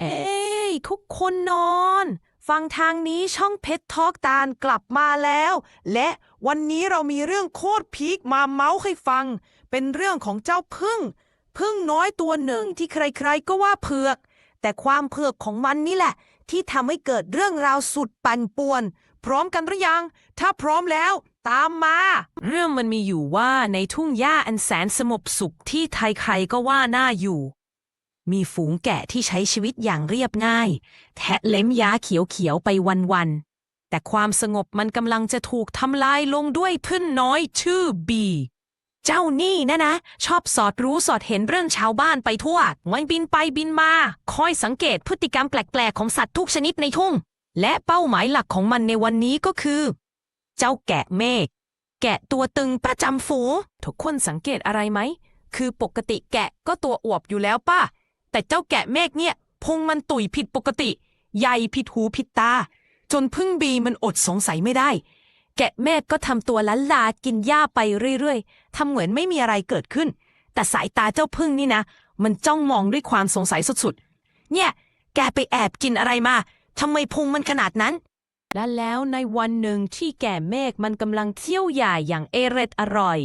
เอ้ยทุกคนนอน ฟังทางนี้ช่องเพชรทอกตาลกลับมาแล้ว และวันนี้เรามีเรื่องโคตรพีคมาเมาส์ให้ฟัง เป็นเรื่องของเจ้าพึ่ง พึ่งน้อยตัวหนึ่งที่ใครๆก็ว่าเผือก แต่ความเผือกของมันนี่แหละ ที่ทำให้เกิดเรื่องราวสุดปั่นป่วน พร้อมกันหรือยัง ถ้าพร้อมแล้วตามมา เรื่องมันมีอยู่ว่าในทุ่งหญ้าอันแสนสงบสุขที่ใครๆก็ว่าน่าอยู่ มีฝูงแกะที่ใช้ชีวิตอย่างเรียบง่าย แทะเล็มยาเขียวๆไปวันๆ แต่ความสงบมันกำลังจะถูกทำลายลงด้วยพึ่งน้อยชื่อบี เจ้านี่นะนะ ชอบสอดรู้สอดเห็นเรื่องชาวบ้านไปทั่ว มันบินไปบินมา คอยสังเกตพฤติกรรมแปลกๆของสัตว์ทุกชนิดในทุ่ง และเป้าหมายหลักของมันในวันนี้ก็คือ เจ้าแกะเมฆแกะตัวตึงประจำฝูงทุกคนสังเกตอะไรไหม คือปกติแกะก็ตัวอวบอยู่แล้วป้า แต่เจ้าแกะเมฆเนี่ยพุงมันตุ๋ยผิดปกติ ใหญ่ผิดหูผิดตา จนพึ่งบีมันอดสงสัยไม่ได้ แกะเมฆก็ทำตัวล้นลากินหญ้าไปเรื่อยๆทำเหมือนไม่มีอะไรเกิดขึ้น แต่สายตาเจ้าพึ่งนี่นะ มันจ้องมองด้วยความสงสัยสุดๆ เนี่ย แกไปแอบกินอะไรมาทำไมพุงมันขนาดนั้น และแล้วในวันหนึ่งที่แก่เมฆมันกำลังเที่ยวใหญ่อย่างเอเร็ดอร่อย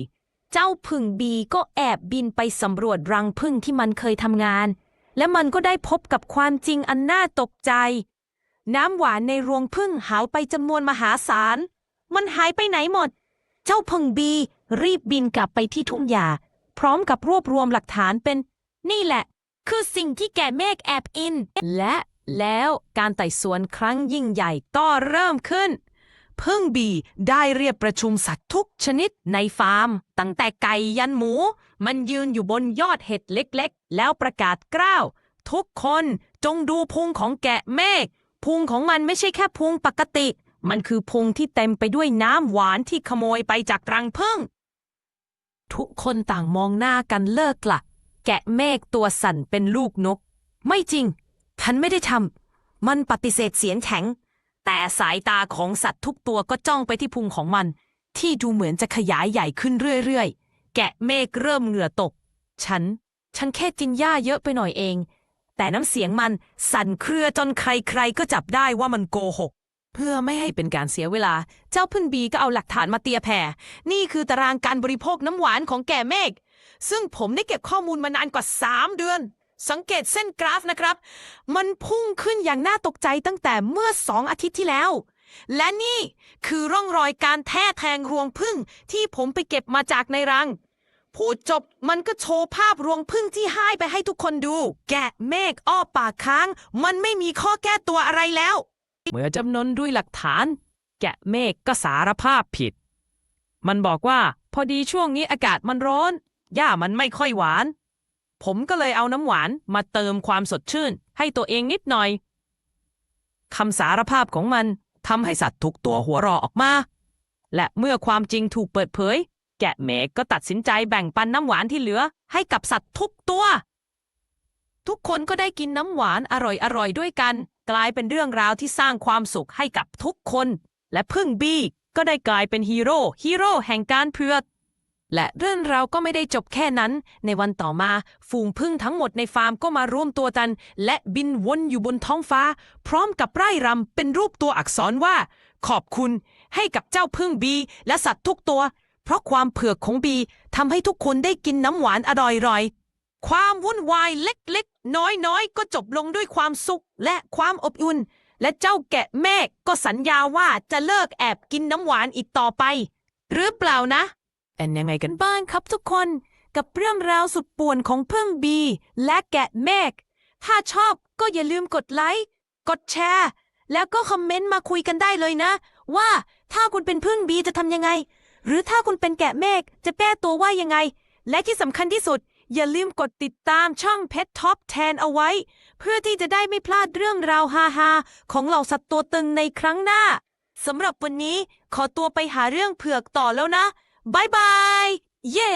เจ้าพึ่งบีก็แอบบินไปสำรวจรังพึ่งที่มันเคยทำงาน และมันก็ได้พบกับความจริงอันน่าตกใจ น้ำหวานในรวงพึ่งหายไปจำนวนมหาศาล มันหายไปไหนหมด เจ้าพึ่งบีรีบบินกลับไปที่ทุ่งหญ้าพร้อมกับรวบรวมหลักฐานเป็น นี่แหละ คือสิ่งที่แก่เมฆแอบอิน และแล้วการไต่สวนครั้งยิ่งใหญ่ก็เริ่มขึ้น พึ่งบีได้เรียกประชุมสัตว์ทุกชนิดในฟาร์ม ตั้งแต่ไก่ยันหมู มันยืนอยู่บนยอดเห็ดเล็กๆ แล้วประกาศกล้าว ทุกคนจงดูพุงของแกะเมฆพุงของมันไม่ใช่แค่พุงปกติ มันคือพุงที่เต็มไปด้วยน้ำหวานที่ขโมยไปจากรังพึ่ง ทุกคนต่างมองหน้ากันเลิกละแกะเมฆตัวสั่นเป็นลูกนก ไม่จริง ฉันไม่ได้ทำมันปฏิเสธเสียงแข็ง แต่สายตาของสัตว์ทุกตัวก็จ้องไปที่พุงของมัน ที่ดูเหมือนจะขยายใหญ่ขึ้นเรื่อยๆ แกะเมฆเริ่มเหงื่อตก ฉัน ฉันแค่กินหญ้าเยอะไปหน่อยเอง แต่น้ำเสียงมันสั่นเครือจนใครๆ ก็จับได้ว่ามันโกหก เพื่อไม่ให้เป็นการเสียเวลา เจ้าพึ่งบีก็เอาหลักฐานมาเตียแผ่ นี่คือตารางการบริโภคน้ำหวานของแก่เมฆซึ่งผมได้เก็บข้อมูลมานานกว่า3เดือน สังเกตเส้นกราฟนะครับ มันพุ่งขึ้นอย่างน่าตกใจตั้งแต่เมื่อสองอาทิตย์ที่แล้ว และนี่คือร่องรอยการแท้แทงรวงพึ่งที่ผมไปเก็บมาจากในรัง พูดจบมันก็โชว์ภาพรวงพึ่งที่ให้ไปให้ทุกคนดู แกะเมฆอ้อปากค้าง มันไม่มีข้อแก้ตัวอะไรแล้ว เมื่อจำนนด้วยหลักฐาน แกะเมฆก็สารภาพผิด มันบอกว่าพอดีช่วงนี้อากาศมันร้อนหญ้ามันไม่ค่อยหวาน ผมก็เลยเอาน้ำหวานมาเติมความสดชื่น ให้ตัวเองนิดหน่อยคำสารภาพของมันทำให้สัตว์ทุกตัวหัวเราะออกมา และเมื่อความจริงถูกเปิดเผย แกะเมฆก็ตัดสินใจแบ่งปันน้ำหวานที่เหลือ ให้กับสัตว์ทุกตัว ทุกคนก็ได้กินน้ำหวานอร่อยๆด้วยกัน กลายเป็นเรื่องราวที่สร้างความสุขให้กับทุกคน และพึ่งบี้ก็ได้กลายเป็นฮีโร่ฮีโร่แห่งการเพือ และเรื่องราวก็ไม่ได้จบแค่นั้น ในวันต่อมาฝูงพึ่งทั้งหมดในฟาร์มก็มารวมตัวกัน และบินวนอยู่บนท้องฟ้า พร้อมกับไร่รำเป็นรูปตัวอักษรว่า ขอบคุณ ให้กับเจ้าพึ่งบี และสัตว์ทุกตัว เพราะความเผือกของบีทำให้ทุกคนได้กินน้ำหวานอร่อยๆความวุ่นวายเล็กๆ น้อยๆ ก็จบลงด้วยความสุขและความอบอุ่น และเจ้าแกะเมฆก็สัญญาว่าจะเลิกแอบกินน้ำหวานอีกต่อไป หรือเปล่านะ เป็นยังไงกันบ้างครับทุกคนกับเรื่องราวสุดป่วนของพึ่งบีและแกะเมฆถ้าชอบก็อย่าลืมกดไลค์ กดแชร์ แล้วก็คอมเมนต์มาคุยกันได้เลยนะ ว่าถ้าคุณเป็นพึ่งบีจะทำยังไง หรือถ้าคุณเป็นแกะเมฆจะแก้ตัวว่ายังไง และที่สำคัญที่สุด อย่าลืมกดติดตามช่องเพ t ท็อปแทนเอาไว้ เพื่อที่จะได้ไม่พลาดเรื่องราวฮาๆของเหล่าสัตว์ตัวตึงในครั้งหน้าสำหรับวันนี้ขอตัวไปหาเรื่องเผือกต่อแล้วนะ บายบายเย่